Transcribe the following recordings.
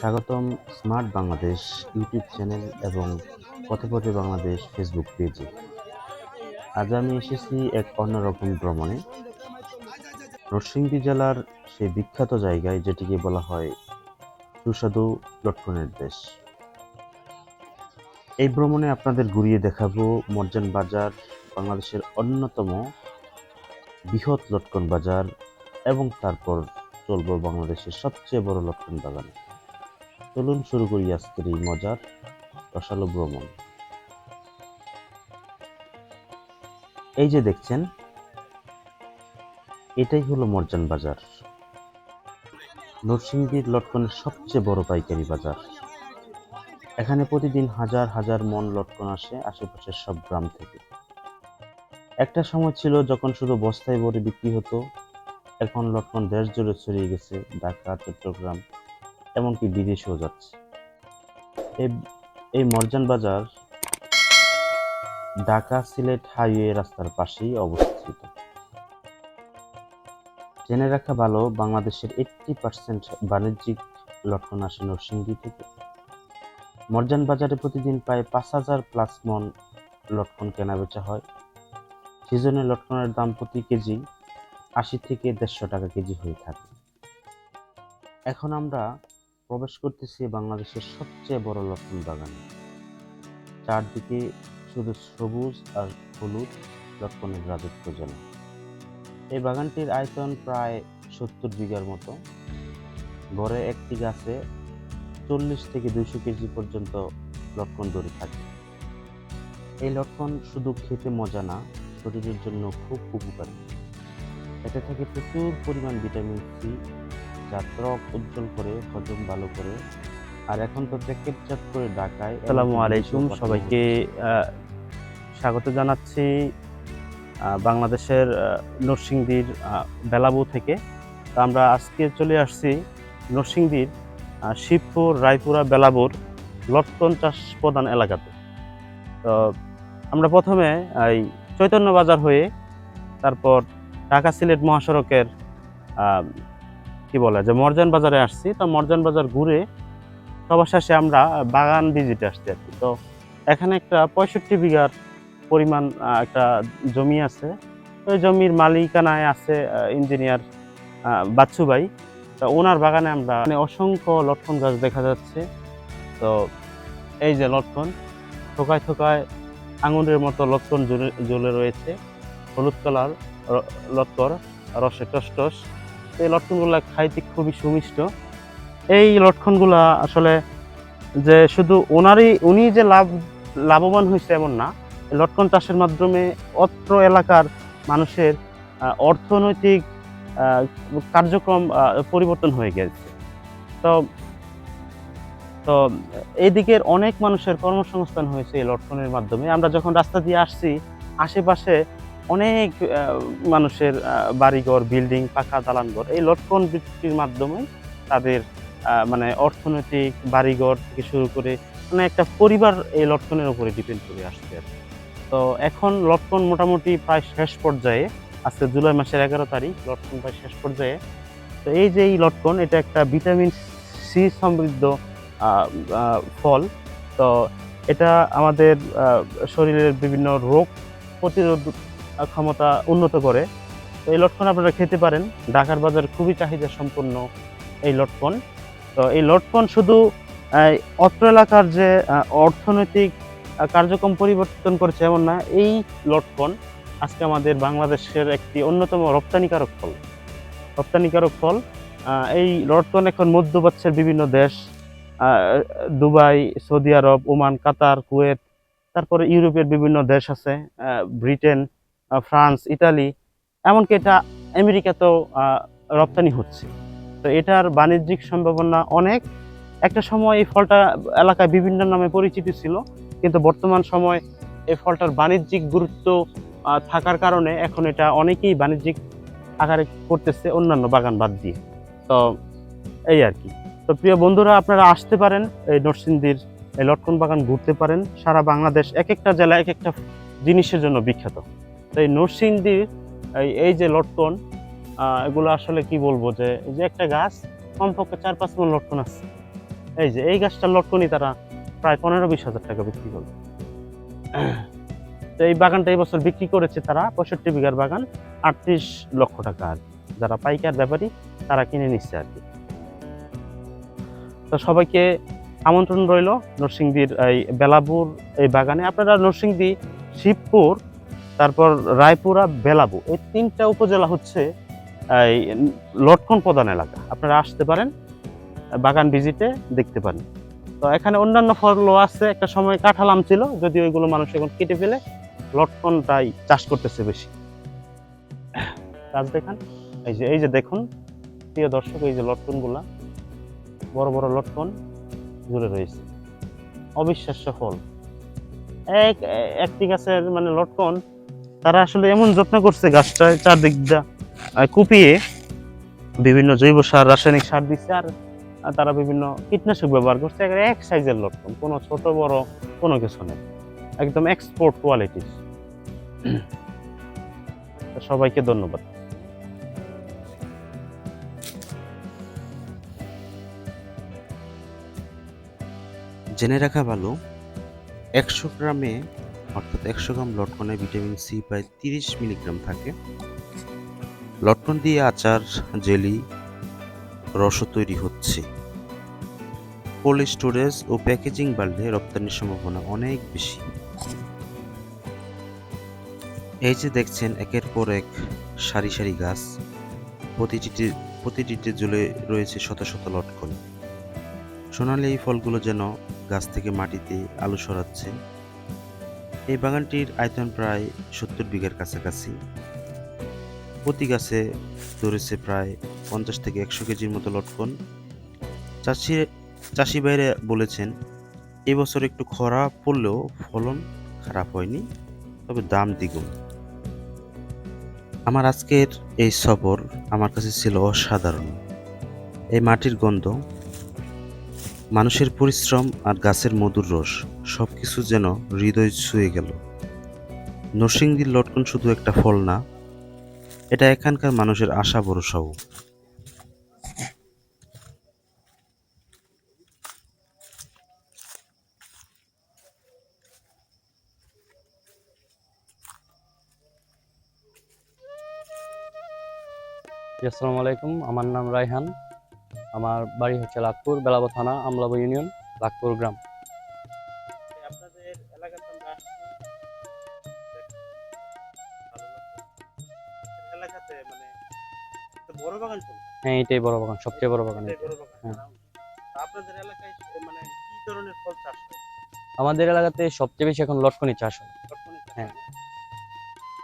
স্বাগতম smart Bangladesh YouTube channel এবং পথে বাংলাদেশ ফেসবুক পেজে। আজ আমি এসেছি এক অন্যরকম ভ্রমণে। নরসিংদী জেলার সেই বিখ্যাত জায়গায়, যেটিকে বলা হয় সুস্বাদু লটকনের দেশ। এই ভ্রমণে আপনাদের ঘুরিয়ে দেখাবো মর্জান বাজার, বাংলাদেশের অন্যতম বৃহৎ লটকন বাজার, এবং তারপর চলবো বাংলাদেশের সবচেয়ে বড় লটকন বাগান। চলুন শুরু করি আজকের এই মজার রসালো ভ্রমণ। এই যে দেখছেন, এটাই হলো মর্জান বাজার। নরসিংদীর লটকনের সবচেয়ে বড় পাইকারি বাজার। এখানে প্রতিদিন হাজার হাজার মন লটকন আসে আশেপাশের সব গ্রাম থেকে। একটা সময় ছিল যখন শুধু বস্তায় ভরে বিক্রি হতো, এখন লটকন দেশ জুড়ে ছড়িয়ে গেছে ঢাকা, চট্টগ্রাম এমনকি বিদেশেও যাচ্ছে। এই মর্জান বাজার ঢাকা সিলেট হাইওয়ে রাস্তার পাশেই অবস্থিত। জেনে রাখা ভালো, বাংলাদেশের এইট্টি পার্সেন্ট বাণিজ্যিক লটকন আসে নরসিংদী থেকে। মর্জান বাজারে প্রতিদিন প্রায় পাঁচ হাজার প্লাস মন লটকন কেনা বেচা হয়। সিজনে লটকনের দাম প্রতি কেজি আশি থেকে দেড়শো টাকা কেজি হয়ে থাকে। এখন আমরা প্রবেশ করতেছি বাংলাদেশের সবচেয়ে বড় লটকন বাগানে। চারদিকে শুধু সবুজ আর হলুদ লটকনের রাজত্ব যেন। এই বাগানটির আয়তন প্রায় সত্তর বিঘার মতো। গড়ে একটি গাছে চল্লিশ থেকে দুইশো কেজি পর্যন্ত লটকন ধরে থাকে। এই লটকন শুধু খেতে মজা না, শরীরের জন্য খুব উপকারী। এতে থাকে প্রচুর পরিমাণ ভিটামিন সি যা ত্বক উজ্জ্বল করে হজম ভালো করে। আর এখন তো প্যাকেটজাত করে ঢাকায় আসসালামু আলাইকুম সবাইকে স্বাগত জানাচ্ছি বাংলাদেশের নরসিংদীর বেলাবু থেকে। তো আমরা আজকে চলে আসছি নরসিংদীর শিবপুর রায়পুরা বেলাবুর লটকন চাষ প্রধান এলাকাতে। তো আমরা প্রথমে এই চৈতন্য বাজার হয়ে তারপর ঢাকা সিলেট মহাসড়কের কি বলে, যে মর্জান বাজারে আসছি, তো মর্জান বাজার ঘুরে সবার শেষে আমরা বাগান ভিজিটে আসছি আর কি। তো এখানে একটা পঁয়ষট্টি বিঘার পরিমাণ একটা জমি আছে। ওই জমির মালিকানায় আছে ইঞ্জিনিয়ার বাচ্চু ভাই। তো ওনার বাগানে আমরা মানে অসংখ্য লটকন গাছ দেখা যাচ্ছে। তো এই যে লটকন, থোকায় থোকায় আঙুরের মতো লটকন ঝুলে রয়েছে। হলুদ কালার লটকর, রসে টস এই লটকনগুলো খাইতে খুবই সুমিষ্ট। এই লটকনগুলা আসলে যে শুধু ওনারই, উনি যে লাভ, লাভবান হয়েছে এমন না লটকন চাষের মাধ্যমে অত্র এলাকার মানুষের অর্থনৈতিক কার্যক্রম পরিবর্তন হয়ে গেছে। তো তো এই দিকের অনেক মানুষের কর্মসংস্থান হয়েছে এই লটকনের মাধ্যমে। আমরা যখন রাস্তা দিয়ে আসছি, আশেপাশে অনেক মানুষের বাড়িঘর, বিল্ডিং, পাকা দালানঘর, এই লটকন বৃত্তির মাধ্যমে তাদের মানে অর্থনৈতিক বাড়িঘর থেকে শুরু করে মানে একটা পরিবার এই লটকনের উপরে ডিপেন্ড করে আসছে তো এখন লটকন মোটামুটি প্রায় শেষ পর্যায়ে আজকে জুলাই মাসের এগারো তারিখ, লটকন প্রায় শেষ পর্যায়ে। তো এই যে এই লটকন, এটা একটা ভিটামিন সি সমৃদ্ধ ফল। তো এটা আমাদের শরীরের বিভিন্ন রোগ প্রতিরোধ ক্ষমতা উন্নত করে। তো এই লটকন আপনারা খেতে পারেন। ঢাকার বাজার খুবই চাহিদা সম্পন্ন এই লটকন। তো এই লটকন শুধু অত্র এলাকার যে অর্থনৈতিক কার্যক্রম পরিবর্তন করেছে এমন না, এই লটকন আজকে আমাদের বাংলাদেশের একটি অন্যতম রপ্তানিকারক ফল। রপ্তানিকারক ফল এই লটকন এখন মধ্যপ্রাচ্যের বিভিন্ন দেশ Dubai, Saudi Arab, Oman, Qatar, Kuwait, তারপরে ইউরোপের বিভিন্ন দেশ আছে ব্রিটেন ফ্রান্স, ইতালি, এমনকি এটা আমেরিকাতেও রপ্তানি হচ্ছে। তো এটার বাণিজ্যিক সম্ভাবনা অনেক। একটা সময় এই ফলটা এলাকায় বিভিন্ন নামে পরিচিত ছিল, কিন্তু বর্তমান সময় এই ফলটার বাণিজ্যিক গুরুত্ব থাকার কারণে এখন এটা অনেকেই বাণিজ্যিক আকারে করতেছে অন্যান্য বাগান বাদ দিয়ে। তো এই আর কি। তো প্রিয় বন্ধুরা, আপনারা আসতে পারেন, এই নরসিংদীর এই লটকন বাগান ঘুরতে পারেন। সারা বাংলাদেশ এক একটা জেলা এক একটা জিনিসের জন্য বিখ্যাত। তো এই নরসিংদীর এই যে লটকন এগুলো আসলে কি বলব যে, এই যে একটা গাছ, কমপক্ষে চার পাঁচ মন লটকন আছে। এই যে, এই গাছটার লটকনই তারা প্রায় পনেরো বিশ হাজার টাকা বিক্রি করবে তো এই বাগানটা এই বছর বিক্রি করেছে তারা পঁয়ষট্টি বিঘার বাগান, আটত্রিশ লক্ষ টাকা আর। যারা পাইকার ব্যাপারী, তারা কিনে নিচ্ছে আর কি। তো সবাইকে আমন্ত্রণ রইল নরসিংদীর এই বেলাপুর এই বাগানে। আপনারা নরসিংদী, শিবপুর তারপর রায়পুরা, বেলাবু। এই তিনটা উপজেলা হচ্ছে, এই লটকন প্রধান এলাকা। আপনারা আসতে পারেন, বাগান ভিজিটে দেখতে পারেন। তো এখানে অন্যান্য ফলও আছে, একটা সময় কাঁঠাল আম ছিল যদি ওইগুলো মানুষ এখন কেটে ফেলে, লটকনটাই চাষ করতেছে বেশি। গাছ দেখান। এই যে এই যে দেখুন, প্রিয় দর্শক, এই যে লটকনগুলা, বড় বড় লটকন জুড়ে রয়েছে। অবিশ্বাস্য ফল। এক, একটি গাছের মানে লটকন তারা আসলে এমন যত্ন করছে গাছটা চারদিক কুপিয়ে বিভিন্ন জৈব সার, রাসায়নিক সার দিচ্ছে আর তারা বিভিন্ন কীটনাশক ব্যবহার করছে। এক সাইজের লটকন কোনো ছোট, বড় কোনো কিছু নেই। একদম এক্সপোর্ট কোয়ালিটি সবাইকে ধন্যবাদ। জেনে রাখা ভালো, একশো গ্রামে অর্থাৎ একশো গ্রাম লটকনে ভিটামিন সি প্রায় তিরিশ মিলিগ্রাম থাকে। লটকন দিয়ে আচার, জেলি, রসও তৈরি হচ্ছে। কোল্ড স্টোরেজ ও প্যাকেজিং বাড়লে রপ্তানির সম্ভাবনা অনেক বেশি। এই যে দেখছেন, একের পর এক সারি সারি গাছ প্রতিটিতে প্রতিটিতে ঝুলে রয়েছে শত শত লটকন। সোনালি এই ফলগুলো যেন গাছ থেকে মাটিতে আলু সরাচ্ছে। এই বাগানটির আয়তন প্রায় সত্তর বিঘার কাছাকাছি। প্রতি গাছে ধরেছে প্রায় পঞ্চাশ থেকে একশো কেজির মতো লটকন। চাষি চাষি বাইরে বলেছেন, এবছর একটু খরা পড়লেও ফলন খারাপ হয়নি, তবে দাম দ্বিগুণ। আমার আজকের এই সফর আমার কাছে ছিল অসাধারণ। এই মাটির গন্ধ, মানুষের পরিশ্রম আর গাছের মধুর রস। সব কিছু যেন হৃদয় ছুঁয়ে গেল। নরসিংদীর লটকন শুধু একটা ফল না, এটা এখানকার মানুষের আশা ভরসাও। আসসালামু আলাইকুম, আমার নাম রায়হান। আমার বাড়ি হচ্ছে লাখপুর, বেলাবো থানা, আমলাবো ইউনিয়ন, লাখপুর গ্রাম। হ্যাঁ এটাই বড় বাগান সবচেয়ে বড় বাগান হ্যাঁ। আপনাদের এলাকায় মানে কি ধরনের ফল চাষ হয়? আমাদের এলাকাতে সবচেয়ে বেশি এখন লটকনি চাষ হয়। হ্যাঁ।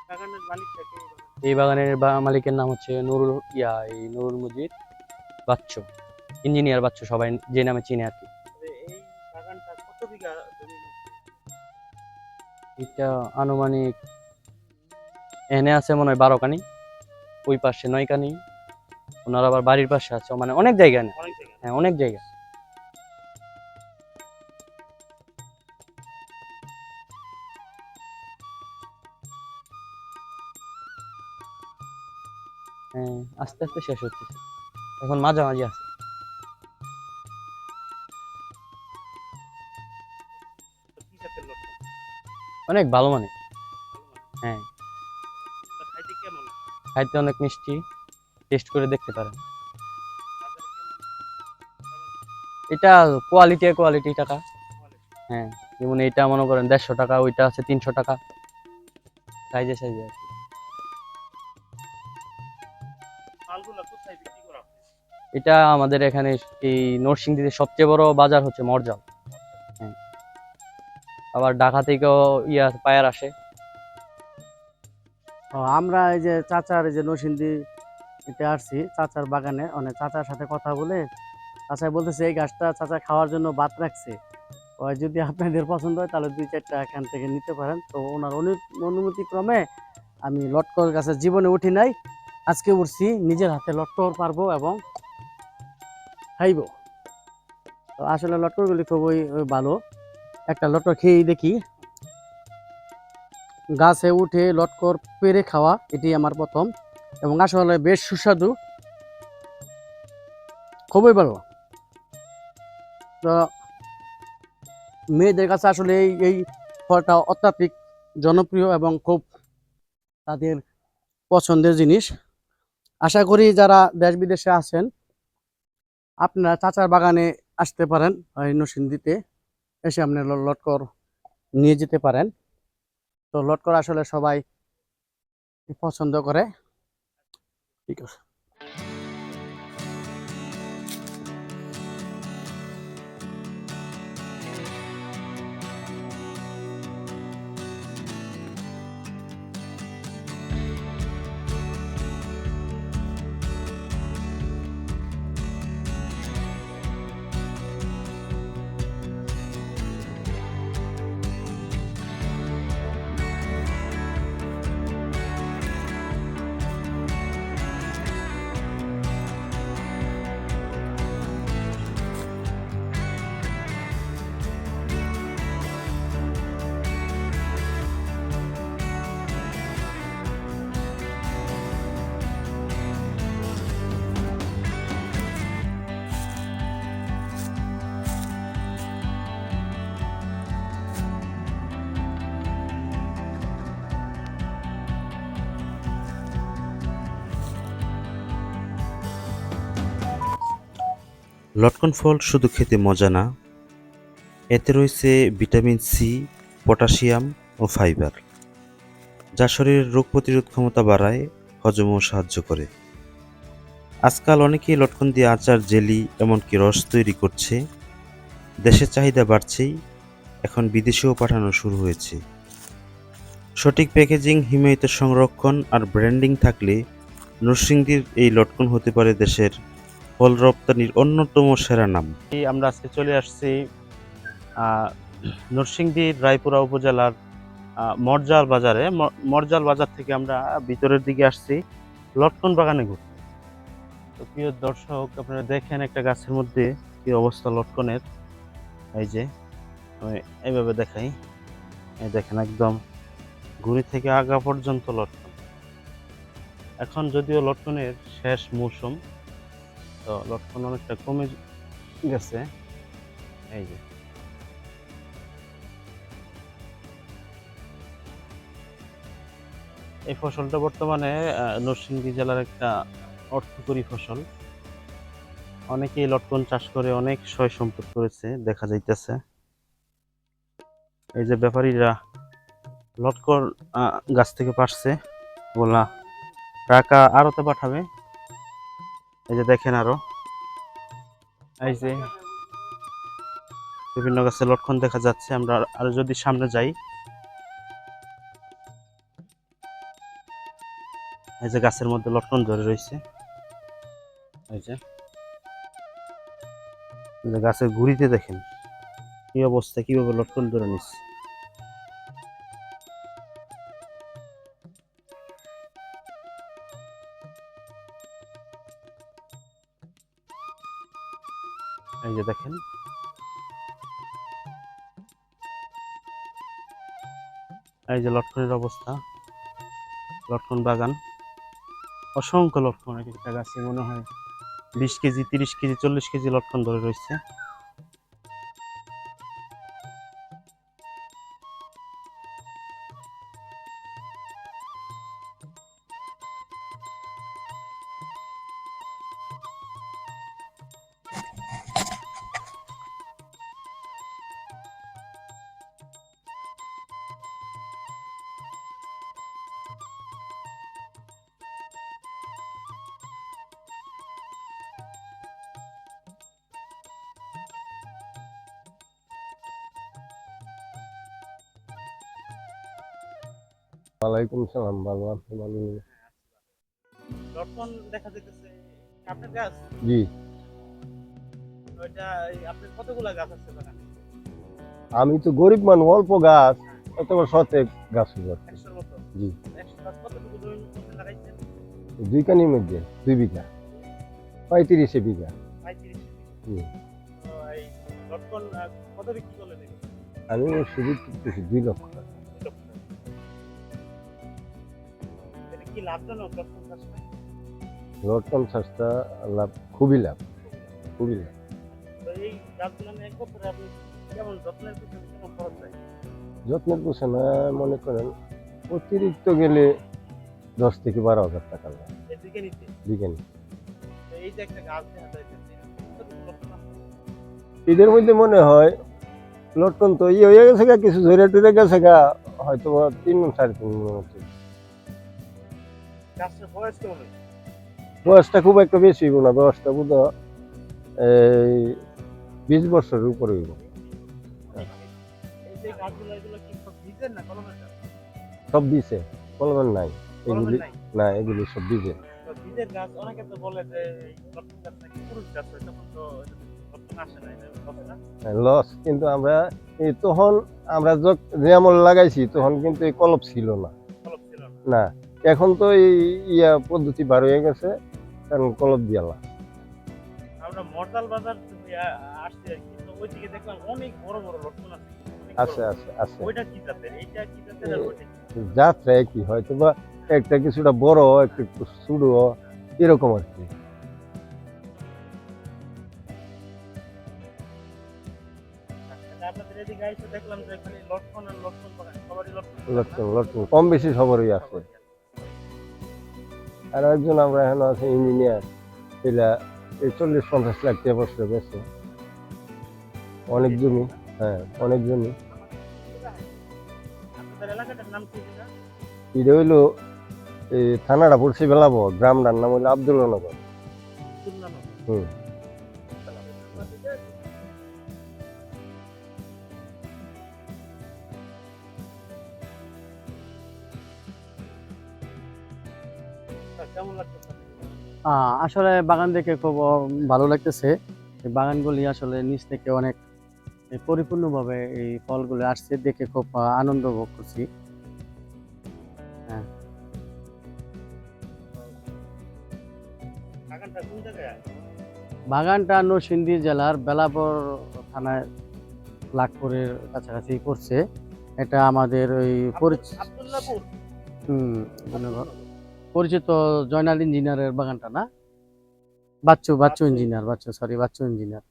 বাগানের মালিক থাকে এই বাগানের? মালিকের নাম হচ্ছে নুরুল ইয়া এই নুরুল মুজিদ বাচ্চু ইঞ্জিনিয়ার বাচ্চু সবাই যে নামে চিনে আর কি। এটা আনুমানিক এনে আছে মনে হয় বারো কানি ওই পাশে নয় কানি। ওনার আবার বাড়ির পাশে আছে মানে অনেক জায়গা না? হ্যাঁ অনেক জায়গা হ্যাঁ আস্তে আস্তে শেষ হচ্ছে। এখন মাঝামাঝি আছে। অনেক ভালো মানে। মানে। হ্যাঁ। খাইতে অনেক মিষ্টি। টেস্ট করে দেখতে পারেন। এটা কোয়ালিটি কোয়ালিটি টাকা। হ্যাঁ যেমন এটা মনে করেন দেড়শো টাকা ওইটা আছে তিনশো টাকা। সাইজে সাইজে আর? এটা আমাদের এখানে এই নরসিংদীতে সবচেয়ে বড় বাজার হচ্ছে মরজাল। হ্যাঁ। আবার ঢাকা থেকেও ইয়া পায়ার আসে। ও, আমরা এই যে চাচার এই যে নসিন্দি এটা আসছি চাচার বাগানে। অনেক চাচার সাথে কথা বলে চাচা বলতেছে, এই গাছটা চাচা খাওয়ার জন্য বাদ রাখছে। ওই যদি আপনাদের পছন্দ হয় তাহলে দুই চারটা এখান থেকে নিতে পারেন। তো ওনার অনুমতি ক্রমে আমি লটকর গাছের জীবনে উঠি নাই। আজকে উঠছি, নিজের হাতে লটকর পারব এবং খাইব। তো আসলে লটকরগুলি খুবই ভালো। একটা লটকর খেয়েই দেখি। গাছে উঠে লটকর পেরে খাওয়া এটি আমার প্রথম। এবং আসলে বেশ সুস্বাদু। খুবই ভালো। তো মেয়েদের কাছে আসলে এই এই ফলটা অত্যাধিক জনপ্রিয় এবং খুব তাদের পছন্দের জিনিস। আশা করি যারা দেশ বিদেশে আছেন, আপনারা চাচার বাগানে আসতে পারেন এই নসিন্দিতে এসে আপনি লটকর নিয়ে যেতে পারেন। তো লটকর আসলে সবাই পছন্দ করে। ঠিক লটকন ফল শুধু খেতে মজা না, এতে রয়েছে ভিটামিন সি, পটাশিয়াম ও ফাইবার, যা শরীরের রোগ প্রতিরোধ ক্ষমতা বাড়ায়, হজমও সাহায্য করে। আজকাল অনেকেই লটকন দিয়ে আচার, জেলি, এমনকি রস তৈরি করছে। দেশের চাহিদা বাড়ছেই, এখন বিদেশেও পাঠানো শুরু হয়েছে। সঠিক প্যাকেজিং, হিমায়িত সংরক্ষণ আর ব্র্যান্ডিং থাকলে নরসিংদীর এই লটকন হতে পারে দেশের ফল রপ্তানির অন্যতম সেরা নাম। আমরা আজকে চলে আসছি নরসিংদীর রায়পুরা উপজেলার মরজাল বাজারে। মরজাল বাজার থেকে আমরা ভিতরের দিকে আসছি, লটকন বাগানে ঘুরতে। তো প্রিয় দর্শক, আপনারা দেখেন একটা গাছের মধ্যে কি অবস্থা লটকনের। এই যে, আমি এইভাবে দেখাই। দেখেন একদম ঘুরি থেকে আগা পর্যন্ত লটকন। এখন যদিও লটকনের শেষ মৌসুম তো লটকন অনেকটা কমে গেছে। এই যে। এই ফসলটা বর্তমানে নরসিংদী জেলার একটা অর্থকরী ফসল। অনেকেই লটকন চাষ করে, অনেক সয় সম্পদ করেছে, দেখা যাইতেছে। এই যে ব্যাপারীরা লটকন গাছ থেকে পারছে। বলা, টাকা আরতে পাঠাবে। এই যে দেখেন আরও। এই যে বিভিন্ন গাছে লটকন দেখা যাচ্ছে। আমরা আর যদি সামনে যাই, এই যে গাছের মধ্যে লটকন ধরে রয়েছে। এই যে গাছের গুড়িতে দেখেন, কি অবস্থা, কীভাবে লটকন ধরে নিচ্ছে। যে দেখেন। এই যে লটকনের অবস্থা। লটকন বাগান। অসংখ্য লটকন এক একটা গাছে মনে হয় বিশ কেজি, তিরিশ কেজি, চল্লিশ কেজি লটকন ধরে রয়েছে। ওয়ালাইকুম সালাম ভালো ভালো লটকন দেখা যেতেছে আপনার গাছ? জি। ওইটা আপনার কতগুলা গাছ আছে বাগানে? আমি তো গরিব মানুষ অল্প গাছ এত বড় শতেক গাছ করছি জি। দুই কানির মধ্যে দুই বিঘা। পঁয়ত্রিশে বিঘা। হুম। তো এই লটকন লাভজনক লটকন চাষটা লটকন চাষটা লাভ খুবই লাভ খুবই লাভ। তো এই গাছগুলো এক বছরে আপনি কেমন যত্নের পিছনে কেমন খরচ যায় যত্নের পিছনে মনে করেন অতিরিক্ত গেলে দশ থেকে বারো হাজার টাকা লাগে। এদিকে নিতে বিজ্ঞানী তো এই যে একটা গাছ দেখা যাইতেছে কতটুকু ঈদের মধ্যে মনে হয় লটকন তো ইয়ে হয়ে গেছে গা কিছু ঝরে টুরে গেছে গা হয়তো তিন সাড়ে তিন মণ মতো। বয়সটা খুব একটা বেশি হইব না বয়সটা বুধ এই বিশ বছরের উপরে হইব। সব কলমের দিছে কলমের নাই এগুলি না এগুলি সব দিছে হয় লস কিন্তু আমরা তখন আমরা যেমন লাগাইছি তখন কিন্তু এই কলপ ছিল না। না এখন তো এই ইয়া পদ্ধতি বার হয়ে গেছে কারণ কলপ দিয়ালা আমরা মর্দাল বাজার থেকে আসছি আর কি তো ওইদিকে দেখলাম অনেক বড় বড় লটকন আছে। আছে ওইটা কি জাতের? এইটা কি জাতের আর ওইটা যাত্রা কি হয়তো বা একটা কিছুটা বড় একটা একটু ছোট এরকম আর কি। আচ্ছা, লটকন লটকন কম বেশি সবারই আছে। আর একজন আমরা এখন আছে ইঞ্জিনিয়ার এটা এই চল্লিশ পঞ্চাশ লাখ টাকা বছরে বেছে অনেক জমি হ্যাঁ অনেক জমি? এটা হইল এই থানাটা পড়ছে বেলাবো গ্রামটার নাম হইল আবদুল্লানগর নগর। হুম। আসলে বাগান দেখে খুব ভালো লাগতেছে। এই বাগানগুলি আসলে নিচ থেকে অনেক পরিপূর্ণভাবে এই ফলগুলো আসছে দেখে খুব আনন্দ ভোগ করছি। বাগানটা কোন বাগানটা নরসিংদী জেলার বেলাবর থানায় লাখপুরের কাছাকাছি পড়ছে। এটা আমাদের ওই পরিচ- আব্দুল্লাহপুর হুম, ধন্যবাদ। পরিচিত জয়নাল ইঞ্জিনিয়ারের বাগানটা না? Bachchu Bachchu engineer Bachchu sorry Bachchu engineer.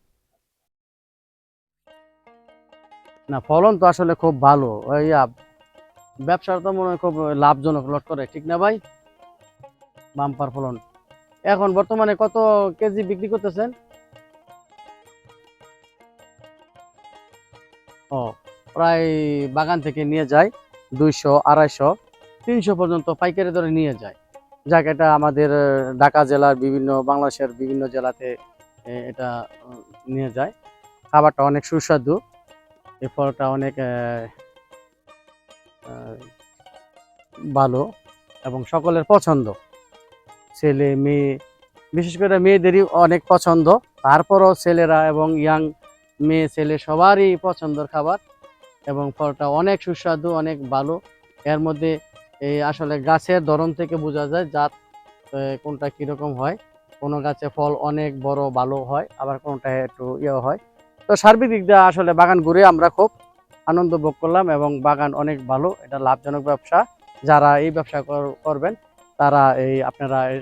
না ফলন তো আসলে খুব ভালো। ব্যবসার তো মনে হয় খুব লাভজনক লট করে ঠিক না ভাই? বাম্পার ফলন। এখন বর্তমানে কত কেজি বিক্রি করতেছেন? ও প্রায় বাগান থেকে নিয়ে যায় দুইশো আড়াইশো তিনশো পর্যন্ত পাইকারি দরে নিয়ে যায়। যাক, এটা আমাদের ঢাকা জেলার বিভিন্ন, বাংলাদেশের বিভিন্ন জেলাতে এটা নিয়ে যায়। খাবারটা অনেক সুস্বাদু। এই ফলটা অনেক ভালো এবং সকলের পছন্দ। ছেলে, মেয়ে, বিশেষ করে মেয়েদেরই অনেক পছন্দ। তারপরও ছেলেরা এবং ইয়াং মেয়ে, ছেলে সবারই পছন্দের খাবার এবং ফলটা অনেক সুস্বাদু, অনেক ভালো। এর মধ্যে এই আসলে গাছের ধরন থেকে বোঝা যায় জাত কোনটা কীরকম হয়। কোনো গাছে ফল অনেক বড়, ভালো হয়, আবার কোনটা একটু ইয়ে হয়। তো সার্বিক দিক দিয়ে আসলে বাগান ঘুরে আমরা খুব আনন্দ ভোগ করলাম এবং বাগান অনেক ভালো, এটা লাভজনক ব্যবসা। যারা এই ব্যবসা কর- করবেন, তারা এই আপনারা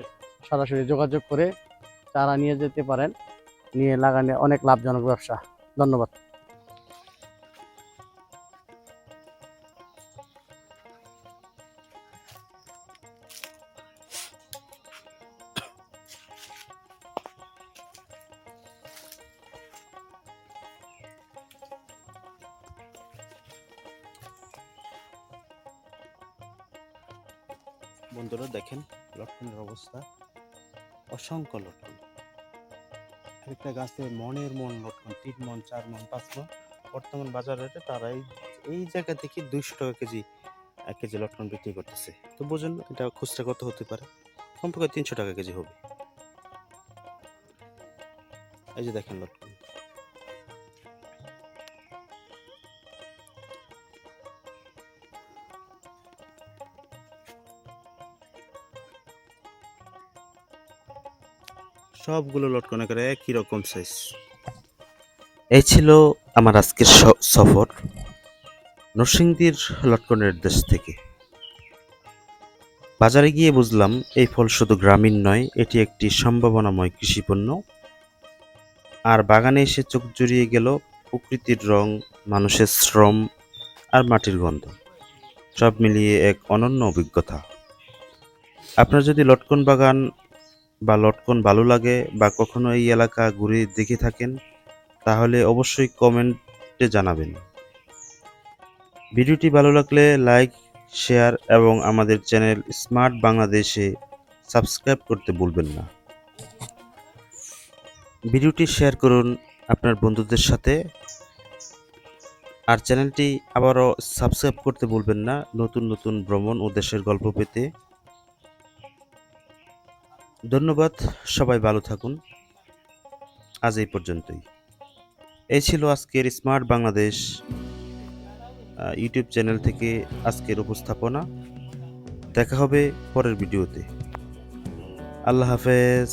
সরাসরি যোগাযোগ করে চারা নিয়ে যেতে পারেন। নিয়ে লাগানে অনেক লাভজনক ব্যবসা। ধন্যবাদ। বন্ধুরা দেখেন, লটকনের অবস্থা অসংখ্য লটকন। একটা গাছে মনের মন লটকন, তিন মন, চার মন, পাঁচ মন। বর্তমান বাজার তারা এই এই জায়গা থেকে দুইশো টাকা কেজি, এক কেজি লটকন বিক্রি করতেছে। তো বুঝুন এটা খুচরা কত হতে পারে? কমপক্ষে তিনশো টাকা কেজি হবে। এই যে দেখেন লটকন। সবগুলো লটকন করে একই রকম সাইজ এই ছিল আমার আজকের সফর নরসিংদীর লটকনের দেশ থেকে। বাজারে গিয়ে বুঝলাম এই ফল শুধু গ্রামীণ নয়, এটি একটি সম্ভাবনাময় কৃষিপণ্য। আর বাগানে এসে চোখ জুড়িয়ে গেল প্রকৃতির রং, মানুষের শ্রম আর মাটির গন্ধ। সব মিলিয়ে এক অনন্য অভিজ্ঞতা। আপনার যদি লটকন বাগান বা লটকন ভালো লাগে বা কখনো এই এলাকা ঘুরে দেখে থাকেন, তাহলে অবশ্যই কমেন্টে জানাবেন। ভিডিওটি ভালো লাগলে লাইক, শেয়ার এবং আমাদের চ্যানেল স্মার্ট বাংলাদেশে সাবস্ক্রাইব করতে ভুলবেন না। ভিডিওটি শেয়ার করুন আপনার বন্ধুদের সাথে। আর চ্যানেলটি আবারও সাবস্ক্রাইব করতে ভুলবেন না, নতুন নতুন ভ্রমণ ও দেশের গল্প পেতে। ধন্যবাদ, সবাই ভালো থাকুন। আজ এই পর্যন্তই। এই ছিল আজকের স্মার্ট বাংলাদেশ ইউটিউব চ্যানেল থেকে আজকের উপস্থাপনা। দেখা হবে পরের ভিডিওতে। আল্লাহ হাফেজ।